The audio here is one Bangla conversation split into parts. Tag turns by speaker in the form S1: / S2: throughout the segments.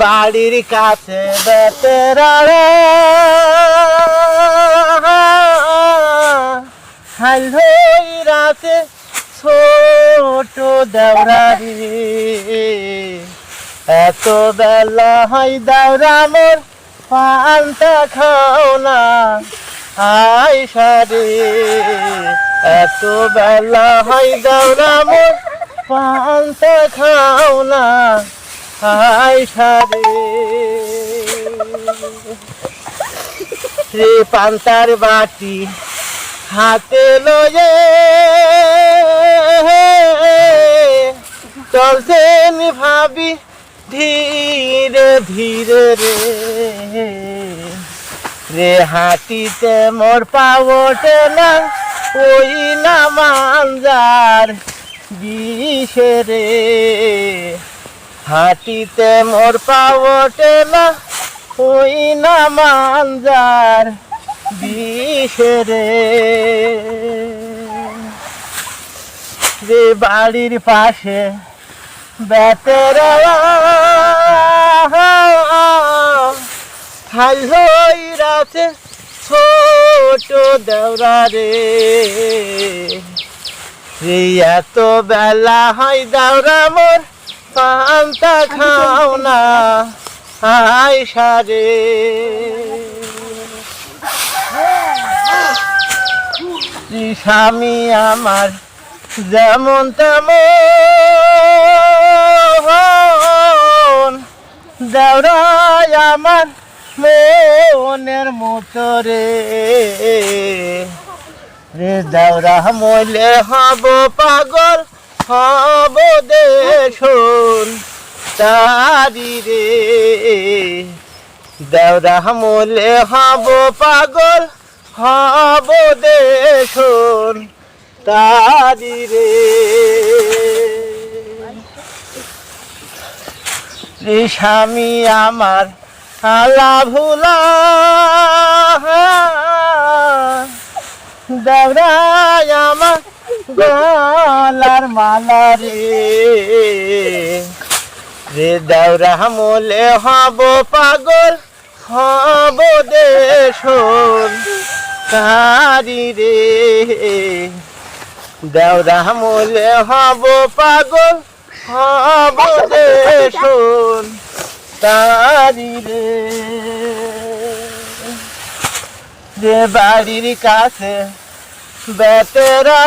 S1: বাড়ির কাছে বেতেরা হালই রাতে ছোট দেওরারি। এত বেলা হয় দেওরা মোর পান্তা খাও না। আই সারে। এত বেলা হয় দেওরা মোর পান্তা খাও না। হাই সারে শ্রী পান্তার বাটি হাতে লয়ে। চলছেন ভাবি ধীরে ধীরে রে। রে হাতিতে মোর পাওটে না, ওই না মানজার বিষে রে। হাঁটিতে মোর পাওটে না ওই না মানজার বিষে রে। যে বাড়ির পাশে বেতেরা হই রাতে ছোট দেওরা রে। এত বেলা হয় দাওরা মোর পান্তা খাও না। আই সারে স্বামী আমার যেমন তেমন, দেওরাই আমার মনের মতো রে। রে দেওরা মইলে হব পাগল হব দেশন তারি রে। দেওরা মইলে হব পাগল, হব দেশন তারি রে। স্বামী আমার আলা ভুলা। আমার গলার মালা রে। রে দেওরা মোলে হব পাগল, হব দেশন তারি রে। দেওরা মোলে হব পাগল, হব দেশন তারি রে। যে বাড়ির কাছে বেতেরা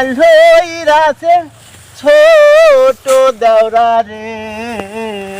S1: কাল হইরাছে ছোট দেওরা রে